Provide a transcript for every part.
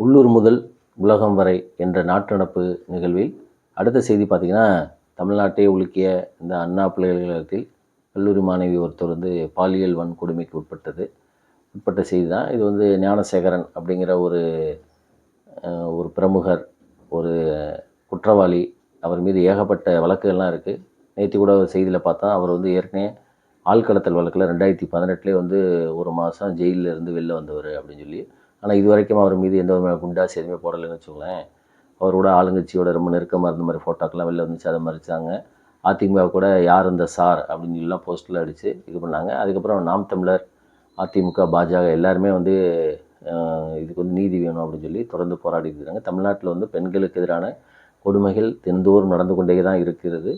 உள்ளூர் முதல் உலகம் வரை என்ற நாட்டு நடப்பு நிகழ்வில் அடுத்த செய்தி பார்த்திங்கன்னா தமிழ்நாட்டை உலுக்கிய இந்த அண்ணா பல்கலைக்கழகத்தில் கல்லூரி மாணவி ஒருத்தர் வந்து பாலியல் வன்கொடுமைக்கு உட்பட்டது. உட்பட்ட செய்தி தான். இது வந்து ஞானசேகரன் அப்படிங்கிற ஒரு ஒரு பிரமுகர் ஒரு குற்றவாளி. அவர் மீது ஏகப்பட்ட வழக்குகள்லாம் இருக்குது நேற்று கூட செய்தியில் பார்த்தா அவர் வந்து ஏற்கனவே ஆள்கடத்தல் வழக்கில் ரெண்டாயிரத்தி பதினெட்டுலேயே வந்து ஒரு மாதம் ஜெயிலில் இருந்து வெளில வந்தவர் அப்படின்னு சொல்லி ஆனால் இது வரைக்கும் அவர் மீது எந்த விதமான குண்டாசி எதுவுமே போடலைன்னு வச்சுக்கோங்களேன். அவரோட ஆளுங்கட்சியோட ரொம்ப நெருக்கமாக இருந்த மாதிரி ஃபோட்டோக்கெல்லாம் வெளில வந்துச்சு அதை மறைச்சாங்க. அதிமுக கூட யார் இந்த சார் அப்படின்னு சொல்லிலாம் போஸ்ட்டில் அடித்து இது பண்ணாங்க. அதுக்கப்புறம் நாம் தமிழர் அதிமுக பாஜக எல்லாருமே வந்து இதுக்கு வந்து நீதி வேணும் அப்படின்னு சொல்லி தொடர்ந்து போராடிட்டு இருக்காங்க. தமிழ்நாட்டில் வந்து பெண்களுக்கு எதிரான கொடுமைகள் தெந்தோறும் நடந்து கொண்டே தான் இருக்கிறது.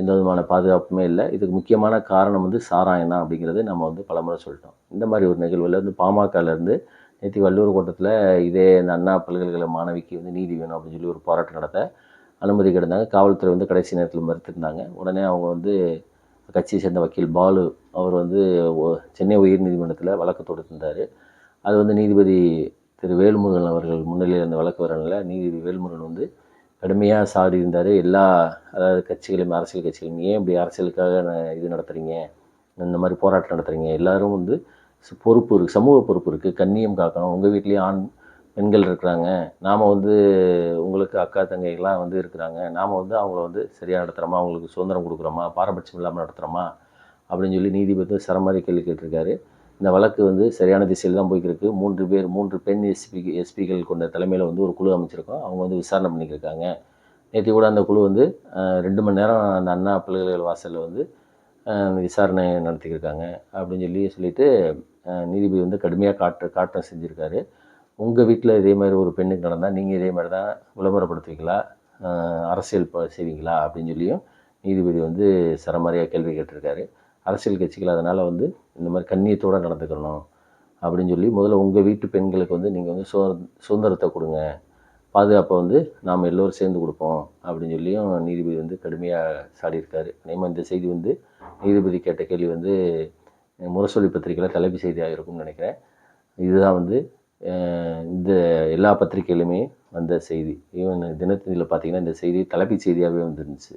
எந்த விதமான பாதுகாப்புமே இல்லை. இதுக்கு முக்கியமான காரணம் வந்து சாராயம் தான் அப்படிங்கிறது நம்ம வந்து பலமுறை சொல்லிட்டோம். இந்த மாதிரி ஒரு நிகழ்வில் வந்து பாமகலேருந்து நேற்று வள்ளூர் கோட்டத்தில் இதே இந்த அண்ணா பல்கலைக்கழக மாணவிக்கு வந்து நீதி வேணும் அப்படின்னு சொல்லி ஒரு போராட்டம் நடத்த அனுமதி கிடந்தாங்க காவல்துறை வந்து கடைசி நேரத்தில் மறுத்திருந்தாங்க. உடனே அவங்க வந்து கட்சியை சேர்ந்த வக்கீல் பாலு அவர் வந்து சென்னை சென்னை உயர்நீதிமன்றத்தில் வழக்கு தொடுத்திருந்தார் அது வந்து நீதிபதி திரு வேல்முருகன் அவர்கள் முன்னிலையில் அந்த வழக்கு வரனால நீதிபதி வேல்முருகன் வந்து கடுமையாக சாடி இருந்தார். எல்லா அதாவது கட்சிகளும் அரசியல் கட்சிகளும் ஏன் இப்படி அரசியலுக்காக இது நடத்துகிறீங்க இந்த மாதிரி போராட்டம் நடத்துகிறீங்க எல்லாரும் வந்து பொறுப்பு இருக்குது சமூக பொறுப்பு இருக்குது கண்ணியம் காக்கணும். உங்கள் வீட்லேயும் ஆண் பெண்கள் இருக்கிறாங்க. நாம் வந்து உங்களுக்கு அக்கா தங்கைகள்லாம் வந்து இருக்கிறாங்க. நாம் வந்து அவங்கள வந்து சரியாக நடத்துகிறோமா அவங்களுக்கு சுதந்திரம் கொடுக்குறோமா? பாரபட்சம் இல்லாமல் நடத்துகிறோமா அப்படின்னு சொல்லி நீதிபதி சரமாரி கேள்வி கேட்டிருக்காரு. இந்த வழக்கு வந்து சரியான திசையில் தான் போய்க்கிருக்கு. மூன்று பேர் மூன்று பெண் எஸ்பி எஸ்பிகள் கொண்ட தலைமையில் வந்து ஒரு குழு அமைச்சிருக்கோம். அவங்க வந்து விசாரணை பண்ணிக்கிருக்காங்க. நேற்று கூட அந்த குழு வந்து ரெண்டு மணி நேரம் அந்த அண்ணா பல்கலைக்கழக வாசலில் வந்து விசாரணை நடத்திக்கிருக்காங்க அப்படின்னு சொல்லி சொல்லிட்டு நீதிபதி வந்து கடுமையாக காட்டு காட்டம் செஞ்சுருக்காரு. உங்கள் வீட்டில் இதே மாதிரி ஒரு பெண்ணுக்கு நடந்தால் நீங்கள் இதே மாதிரி தான் விளம்பரப்படுத்துவீங்களா? அரசியல் ப- செய்வீங்களா? அப்படின்னு சொல்லியும் நீதிபதி வந்து சரமாரியாக கேள்வி கேட்டிருக்காரு. அரசியல் கட்சிகள் அதனால் வந்து இந்த மாதிரி கண்ணியத்தோடு நடந்துக்கணும் அப்படின்னு சொல்லி முதல்ல உங்கள் வீட்டு பெண்களுக்கு வந்து நீங்கள் வந்து சுத சுதந்திரத்தை கொடுங்க. பாதுகாப்பை வந்து நாம் எல்லோரும் சேர்ந்து கொடுப்போம் அப்படின்னு சொல்லியும் நீதிபதி வந்து கடுமையாக சாடியிருக்காரு. அதேமாதிரி இந்த செய்தி வந்து நீதிபதி கேட்ட கேள்வி வந்து முரசொலி பத்திரிக்கையில் தலைப்பு செய்தியாக இருக்கும்னு நினைக்கிறேன். இதுதான் வந்து இந்த எல்லா பத்திரிகையிலுமே வந்த செய்தி. ஈவன் தினத்தந்தியில் பார்த்தீங்கன்னா இந்த செய்தி தலைப்பு செய்தியாகவே வந்துருந்துச்சு.